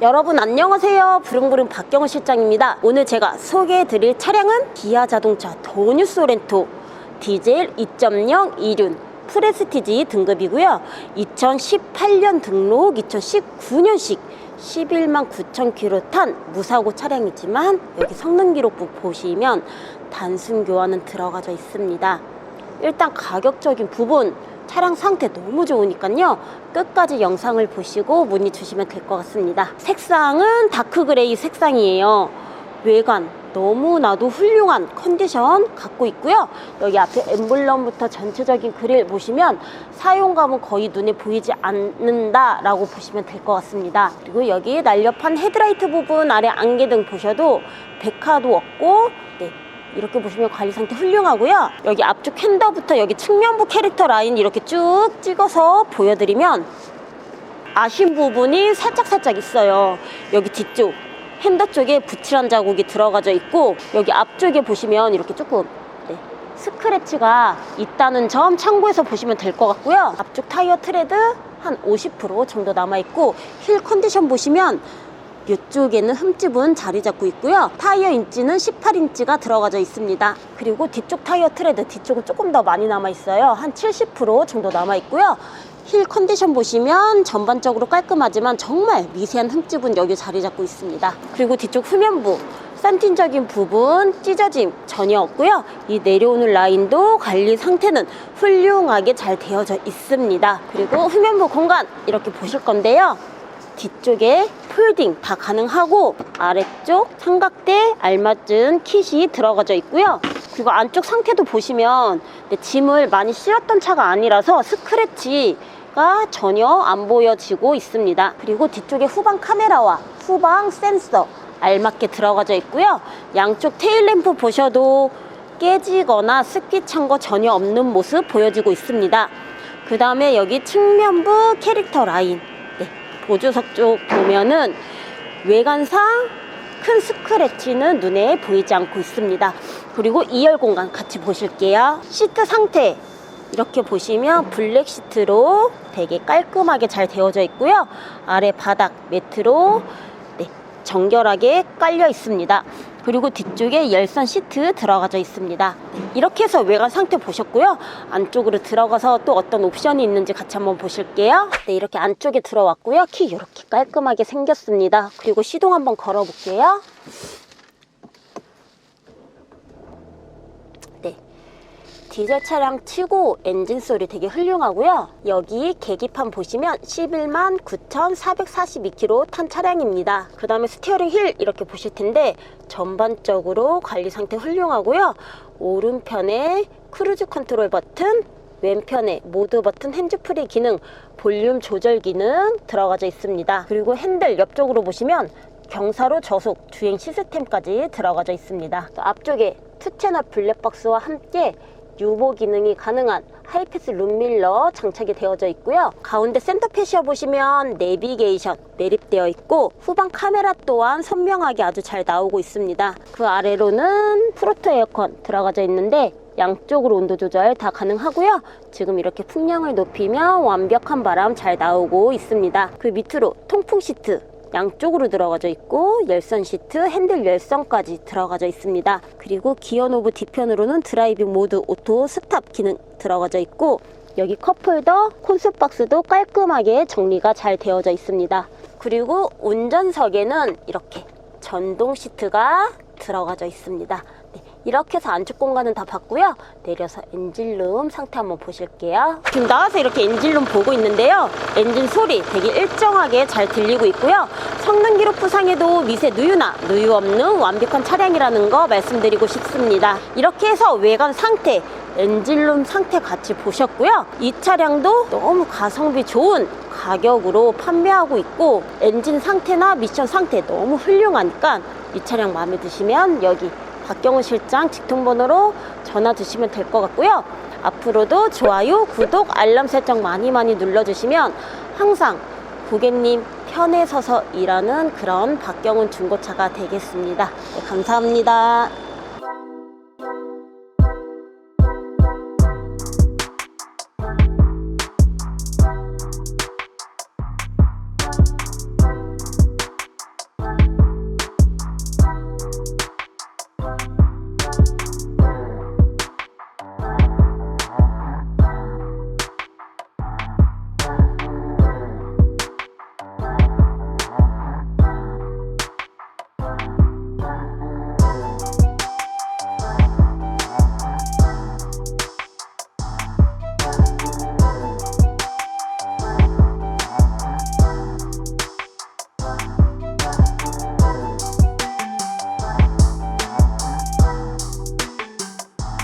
여러분 안녕하세요. 부릉부릉 박경호 실장입니다. 오늘 제가 소개해드릴 차량은 기아 자동차 도뉴 소렌토 디젤 2.0 이륜 프레스티지 등급이고요. 2018년 등록, 2019년식 11만 9천 킬로 탄 무사고 차량이지만 여기 성능 기록부 보시면 단순 교환은 들어가져 있습니다. 일단 가격적인 부분 차량 상태 너무 좋으니까요. 끝까지 영상을 보시고 문의 주시면 될 것 같습니다. 색상은 다크그레이 색상이에요. 외관 너무나도 훌륭한 컨디션 갖고 있고요. 여기 앞에 엠블럼부터 전체적인 그릴 보시면 사용감은 거의 눈에 보이지 않는다 라고 보시면 될 것 같습니다. 그리고 여기 날렵한 헤드라이트 부분 아래 안개등 보셔도 백화도 없고 네, 이렇게 보시면 관리 상태 훌륭하고요. 여기 앞쪽 핸더부터 여기 측면부 캐릭터 라인 이렇게 쭉 찍어서 보여드리면 아쉬운 부분이 살짝살짝 있어요. 여기 뒤쪽 핸더 쪽에 부칠한 자국이 들어가져 있고 여기 앞쪽에 보시면 이렇게 조금 네, 스크래치가 있다는 점 참고해서 보시면 될 것 같고요. 앞쪽 타이어 트레드 한 50% 정도 남아있고 힐 컨디션 보시면 이쪽에는 흠집은 자리 잡고 있고요. 타이어 인치는 18인치가 들어가져 있습니다. 그리고 뒤쪽 타이어 트레드 뒤쪽은 조금 더 많이 남아 있어요. 한 70% 정도 남아 있고요. 힐 컨디션 보시면 전반적으로 깔끔하지만 정말 미세한 흠집은 여기 자리 잡고 있습니다. 그리고 뒤쪽 후면부 산틴적인 부분 찢어짐 전혀 없고요. 이 내려오는 라인도 관리 상태는 훌륭하게 잘 되어져 있습니다. 그리고 후면부 공간 이렇게 보실 건데요. 뒤쪽에 폴딩 다 가능하고 아래쪽 삼각대 알맞은 kit이 들어가져 있고요. 그리고 안쪽 상태도 보시면 네, 짐을 많이 실었던 차가 아니라서 스크래치가 전혀 안 보여지고 있습니다. 그리고 뒤쪽에 후방 카메라와 후방 센서 알맞게 들어가져 있고요. 양쪽 테일램프 보셔도 깨지거나 습기 찬 거 전혀 없는 모습 보여지고 있습니다. 그 다음에 여기 측면부 캐릭터 라인 네, 보조석 쪽 보면은 외관상 큰 스크래치는 눈에 보이지 않고 있습니다. 그리고 2열 공간 같이 보실게요. 시트 상태 이렇게 보시면 블랙 시트로 되게 깔끔하게 잘 되어져 있고요. 아래 바닥 매트로 네, 정결하게 깔려 있습니다. 그리고 뒤쪽에 열선 시트 들어가져 있습니다. 네, 이렇게 해서 외관 상태 보셨고요. 안쪽으로 들어가서 또 어떤 옵션이 있는지 같이 한번 보실게요. 네, 이렇게 안쪽에 들어왔고요. 키 이렇게 깔끔하게 생겼습니다. 그리고 시동 한번 걸어 볼게요. 네. 디젤 차량 치고 엔진 소리 되게 훌륭하고요. 여기 계기판 보시면 11만 9,442km 탄 차량입니다. 그 다음에 스티어링 힐 이렇게 보실 텐데 전반적으로 관리 상태 훌륭하고요. 오른편에 크루즈 컨트롤 버튼, 왼편에 모드 버튼 핸즈프리 기능, 볼륨 조절 기능 들어가져 있습니다. 그리고 핸들 옆쪽으로 보시면 경사로 저속 주행 시스템까지 들어가져 있습니다. 또 앞쪽에 투채널 블랙박스와 함께 유보 기능이 가능한 하이패스 룸밀러 장착이 되어져 있고요. 가운데 센터 패시어 보시면 내비게이션 매립되어 있고 후방 카메라 또한 선명하게 아주 잘 나오고 있습니다. 그 아래로는 프로토 에어컨 들어가져 있는데 양쪽으로 온도 조절 다 가능하고요. 지금 이렇게 풍량을 높이면 완벽한 바람 잘 나오고 있습니다. 그 밑으로 통풍 시트 양쪽으로 들어가져 있고 열선 시트, 핸들 열선까지 들어가져 있습니다. 그리고 기어 노브 뒤편으로는 드라이빙 모드 오토 스탑 기능 들어가져 있고 여기 컵홀더, 콘솔 박스도 깔끔하게 정리가 잘 되어져 있습니다. 그리고 운전석에는 이렇게 전동 시트가 들어가져 있습니다. 네, 이렇게 해서 안쪽 공간은 다 봤고요. 내려서 엔진룸 상태 한번 보실게요. 지금 나와서 이렇게 엔진룸 보고 있는데요. 엔진 소리 되게 일정하게 잘 들리고 있고요. 성능 기록 부상에도 미세 누유나 누유 없는 완벽한 차량이라는 거 말씀드리고 싶습니다. 이렇게 해서 외관 상태 엔진룸 상태 같이 보셨고요. 이 차량도 너무 가성비 좋은 가격으로 판매하고 있고 엔진 상태나 미션 상태 너무 훌륭하니까 이 차량 마음에 드시면 여기 박경호 실장 직통번호로 전화 주시면 될 것 같고요. 앞으로도 좋아요, 구독, 알람 설정 많이 많이 눌러주시면 항상 고객님 편에 서서 일하는 그런 박경훈 중고차가 되겠습니다. 네, 감사합니다.